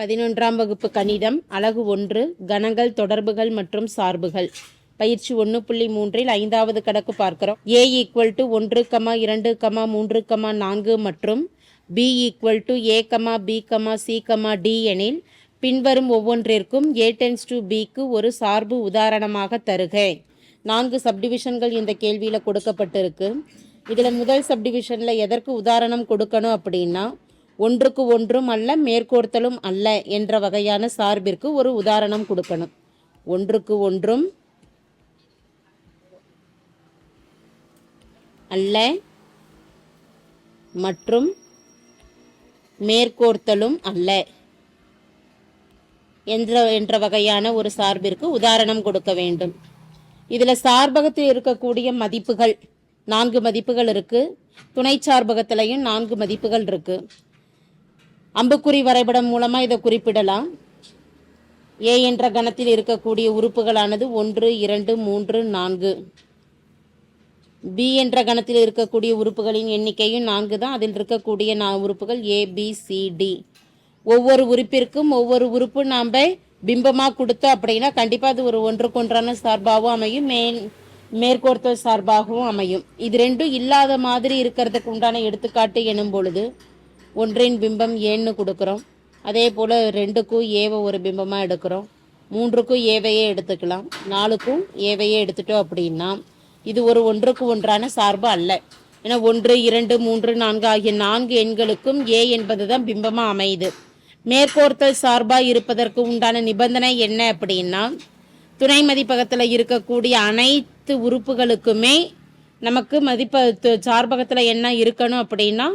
பதினொன்றாம் வகுப்பு கணிதம் அலகு ஒன்று கணங்கள் தொடர்புகள் மற்றும் சார்புகள். பயிற்சி ஒன்று புள்ளி மூன்றில் ஐந்தாவது கணக்கு பார்க்கிறோம். ஏ ஈக்குவல் டு ஒன்று கமா இரண்டு கமா மூன்று கமா நான்கு மற்றும் B equal to A comma B comma C comma D எனில் பின்வரும் ஒவ்வொன்றிற்கும் ஏ டென்ஸ் டு பிக்கு ஒரு சார்பு உதாரணமாக தருக. நான்கு சப்டிவிஷன்கள் இந்த கேள்வியில் கொடுக்கப்பட்டிருக்கு. இதில் முதல் சப்டிவிஷனில் எதற்கு உதாரணம் கொடுக்கணும் அப்படின்னா ஒன்றுக்கு ஒன்றும் அல்ல மேற்கோர்த்தலும் அல்ல என்ற வகையான சார்பிற்கு ஒரு உதாரணம் கொடுக்கணும். ஒன்றுக்கு ஒன்றும் அல்ல மற்றும் மேற்கோர்த்தலும் அல்ல என்ற என்ற வகையான ஒரு சார்பிற்கு உதாரணம் கொடுக்க வேண்டும். இதில் சார்பகத்தில் இருக்கக்கூடிய மதிப்புகள் நான்கு மதிப்புகள் இருக்குது துணை சார்பகத்திலையும் நான்கு மதிப்புகள் இருக்குது அம்புக்குறி வரைபடம் மூலமா இதை குறிப்பிடலாம். ஏ என்ற கணத்தில் இருக்கக்கூடிய உறுப்புகளானது ஒன்று இரண்டு மூன்று நான்கு. பி என்ற கணத்தில் இருக்கக்கூடிய உறுப்புகளின் எண்ணிக்கையும் நான்கு தான். அதில் இருக்கக்கூடிய நா உறுப்புகள் ஏ பி சி டி ஒவ்வொரு உறுப்பிற்கும் ஒவ்வொரு உறுப்பு நாம் பிம்பமாக கொடுத்தோம் அப்படின்னா கண்டிப்பாக அது ஒரு ஒன்றுக்கொன்றான சார்பாகவும் அமையும். மேல் மேற்கோர்த்தல் சார்பாகவும் அமையும். இது ரெண்டும் இல்லாத மாதிரி இருக்கிறதுக்கு உண்டான எடுத்துக்காட்டு எனும் பொழுது ஒன்றின் பிம்பம் ஏன்னு கொடுக்குறோம். அதே போல் ரெண்டுக்கும் ஏவை ஒரு பிம்பமாக எடுக்கிறோம். மூன்றுக்கும் ஏவையே எடுத்துக்கலாம். நாலுக்கும் ஏவையே எடுத்துட்டோம் அப்படின்னா இது ஒரு ஒன்றுக்கு ஒன்றான சார்பு அல்ல. ஏன்னா ஒன்று இரண்டு மூன்று நான்கு ஆகிய நான்கு எண்களுக்கும் ஏ என்பது தான் பிம்பமாக அமையுது. மேற்கோர்த்தல் சார்பாக இருப்பதற்கு உண்டான நிபந்தனை என்ன அப்படின்னா துணை மதிப்பகத்தில் இருக்கக்கூடிய அனைத்து உறுப்புகளுக்குமே நமக்கு மதிப்ப சார்பகத்தில் என்ன இருக்கணும் அப்படின்னா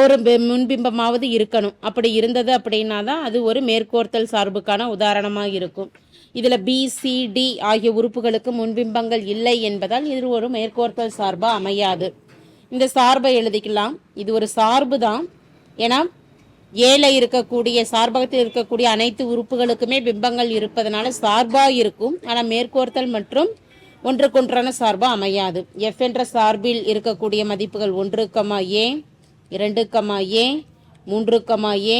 ஒரு முன்பிம்பமாவது இருக்கணும். அப்படி இருந்தது அப்படின்னா தான் அது ஒரு மேற்கோர்த்தல் சார்புக்கான உதாரணமாக இருக்கும். இதில் பிசிடி ஆகிய உறுப்புகளுக்கு முன்பிம்பங்கள் இல்லை என்பதால் இது ஒரு மேற்கோர்த்தல் சார்பாக அமையாது. இந்த சார்பை எழுதிக்கலாம். இது ஒரு சார்பு தான் ஏன்னா ஏல இருக்கக்கூடிய சார்பகத்தில் இருக்கக்கூடிய அனைத்து உறுப்புகளுக்குமே பிம்பங்கள் இருப்பதனால சார்பாக இருக்கும். ஆனால் மேற்கோர்த்தல் மற்றும் ஒன்றுக்கொன்றான சார்பாக அமையாது. எஃப் என்ற சார்பில் இருக்கக்கூடிய மதிப்புகள் ஒன்று ஏன் இரண்டு கமா ஏ மூன்று கமா ஏ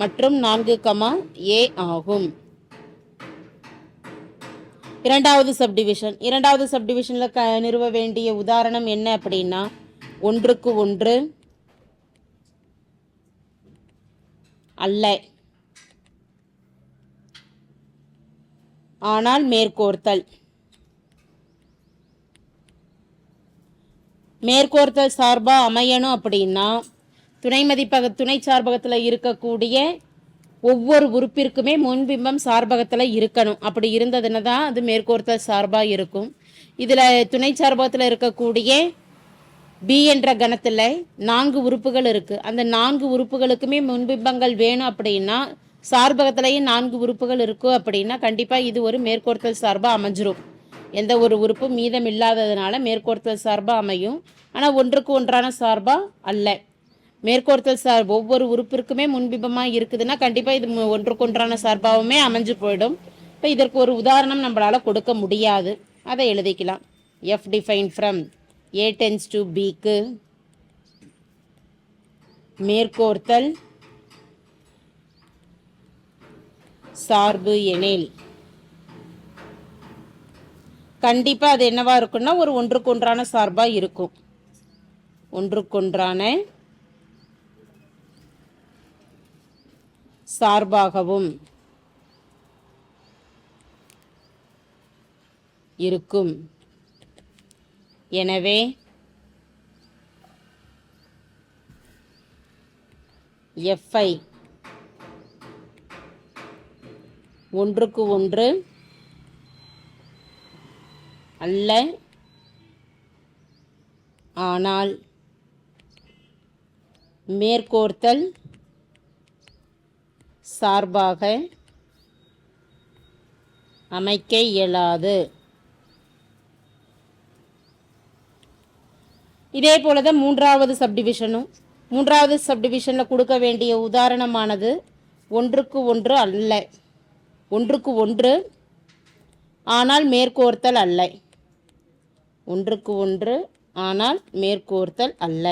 மற்றும் நான்கு கமா ஏ ஆகும். இரண்டாவது சப்டிவிஷன் இரண்டாவது சப்டிவிஷனில் க நிறுவ வேண்டிய உதாரணம் என்ன அப்படின்னா ஒன்றுக்கு ஒன்று அல்ல. ஆனால் மேற்கோர்த்தல். மேற்கோர்த்தல் சார்பாக அமையணும் அப்படின்னா துணை மதிப்பக துணை சார்பகத்தில் இருக்கக்கூடிய ஒவ்வொரு உறுப்பிற்குமே முன்பிம்பம் சார்பகத்தில் இருக்கணும். அப்படி இருந்ததுன்னா தான் அது மேற்கோர்த்தல் சார்பாக இருக்கும். இதில் துணை சார்பகத்தில் இருக்கக்கூடிய பி என்ற கணத்தில் நான்கு உறுப்புகள் இருக்குது அந்த நான்கு உறுப்புகளுக்குமே முன்பிம்பங்கள் வேணும் அப்படின்னா சார்பகத்திலையும் நான்கு உறுப்புகள் இருக்கும் அப்படின்னா கண்டிப்பாக இது ஒரு மேற்கோர்த்தல் சார்பாக அமைஞ்சிரும். எந்த ஒரு உறுப்பும் மீதம் இல்லாததுனால மேற்கோர்த்தல் சார்பாக அமையும். ஆனால் ஒன்றுக்கு ஒன்றான சார்பாக அல்ல. மேற்கோர்த்தல் சார்பு ஒவ்வொரு உறுப்பிற்குமே முன்பிம்பமாக இருக்குதுன்னா கண்டிப்பாக இது மு- ஒன்றுக்கு ஒன்றான சார்பாகவுமே அமைஞ்சு போயிடும். இப்போ இதற்கு ஒரு உதாரணம் நம்மளால் கொடுக்க முடியாது. அதை எழுதிக்கலாம். எஃப் டிஃபைன் ஃப்ரம் ஏ டென்ஸ் டு பிக்கு மேற்கோர்த்தல் சார்பு எனில் கண்டிப்பாக அது என்னவாக இருக்கும்னா ஒரு ஒன்றுக்கொன்றான சார்பாக இருக்கும். ஒன்றுக்கொன்றான சார்பாகவும் இருக்கும். எனவே எஃப்ஐ ஒன்றுக்கு ஒன்று அல்ல. ஆனால் மேற்கோர்த்தல் சார்பாக அமைக்க இயலாது. இதே போல தான் மூன்றாவது சப்டிவிஷனும் மூன்றாவது சப்டிவிஷனில் கொடுக்க வேண்டிய உதாரணமானது ஒன்றுக்கு ஒன்று அல்ல. ஒன்றுக்கு ஒன்று ஆனால் மேற்கோர்த்தல் அல்ல. ஒன்றுக்கு ஒன்று ஆனால் மேற்கோர்த்தல் அல்ல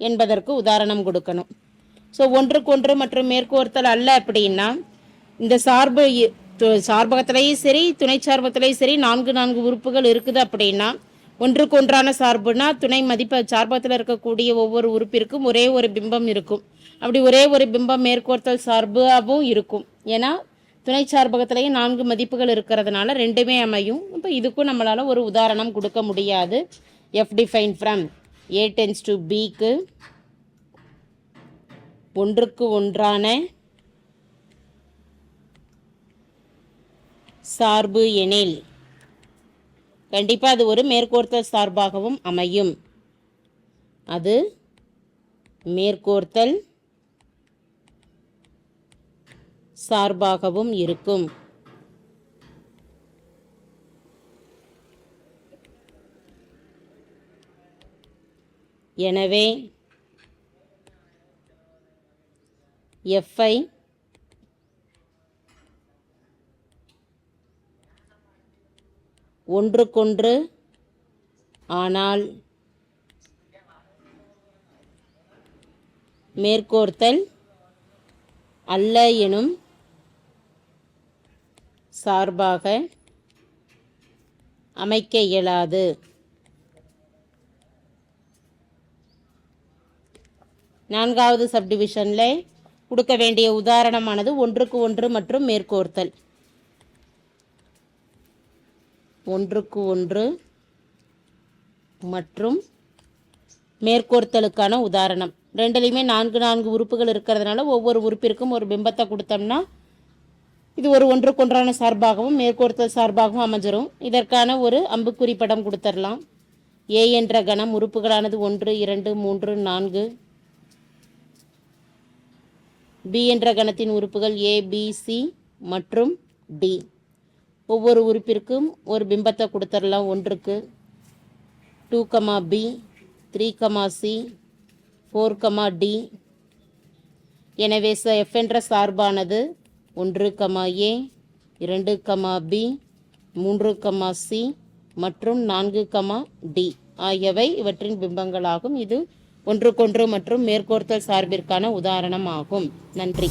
என்பதற்கு உதாரணம் கொடுக்கணும். ஸோ ஒன்றுக்கொன்று மற்றும் மேற்கோர்த்தல் அல்ல அப்படின்னா இந்த சார்பு சார்பகத்திலையும் சரி துணை சார்பகத்திலையும் சரி நான்கு நான்கு உறுப்புகள் இருக்குது அப்படின்னா ஒன்றுக்கொன்றான சார்புனா துணை மதிப்பு சார்பகத்தில் இருக்கக்கூடிய ஒவ்வொரு உறுப்பிற்கும் ஒரே ஒரு பிம்பம் இருக்கும். அப்படி ஒரே ஒரு பிம்பம் மேற்கோர்த்தல் சார்பாகவும் இருக்கும். ஏன்னா துணை சார்பகத்திலையும் நான்கு மதிப்புகள் இருக்கிறதுனால ரெண்டுமே அமையும். இப்போ இதுக்கும் நம்மளால் ஒரு உதாரணம் கொடுக்க முடியாது. எஃப் டிஃபைன் ஃப்ரம் ஏ டென்ஸ் டு பிக்கு ஒன்றுக்கு ஒன்றான சார்பு எனில் கண்டிப்பாக அது ஒரு மேற்கோர்த்தல் சார்பாகவும் அமையும். அது மேற்கோர்த்தல் சார்பாகவும் இருக்கும். எனவே எஃப்ஐ ஒன்றுக்கொன்று ஆனால் மேற்கோர்த்தல் அல்ல எனும் சார்பாக அமைக்க இயலாது. நான்காவது சப்டிவிஷனில் கொடுக்க வேண்டிய உதாரணமானது ஒன்றுக்கு ஒன்று மற்றும் மேற்கோர்த்தல். ஒன்றுக்கு ஒன்று மற்றும் மேற்கோர்த்தலுக்கான உதாரணம். ரெண்டுலேயுமே நான்கு நான்கு உறுப்புகள் இருக்கிறதுனால ஒவ்வொரு உறுப்பிற்கும் ஒரு பிம்பத்தை கொடுத்தோம்னா இது ஒரு ஒன்றுக்கொன்றான சார்பாகவும் மேற்கோர்த்தல் சார்பாகவும் அமைஞ்சிரும். இதற்கான ஒரு அம்புக்குறி படம் கொடுத்துடலாம் ஏ என்ற கணம் உறுப்புகளானது ஒன்று இரண்டு மூன்று நான்கு. பி என்ற கணத்தின் உறுப்புகள் ஏ பி சி மற்றும் டி. ஒவ்வொரு உறுப்பிற்கும் ஒரு பிம்பத்தை கொடுத்துடலாம் ஒன்றுக்கு. Two comma B three comma C four comma D. எனவே ச எஃப் என்ற சார்பானது ஒன்று கமா ஏ இரண்டு கமா பி மூன்று கமா சி மற்றும் நான்கு கமா டி ஆகியவை இவற்றின் பிம்பங்களாகும். இது ஒன்றுக்கொன்று மற்றும் மேற்கோர்த்தல் சார்பிற்கான உதாரணம் ஆகும் நன்றி.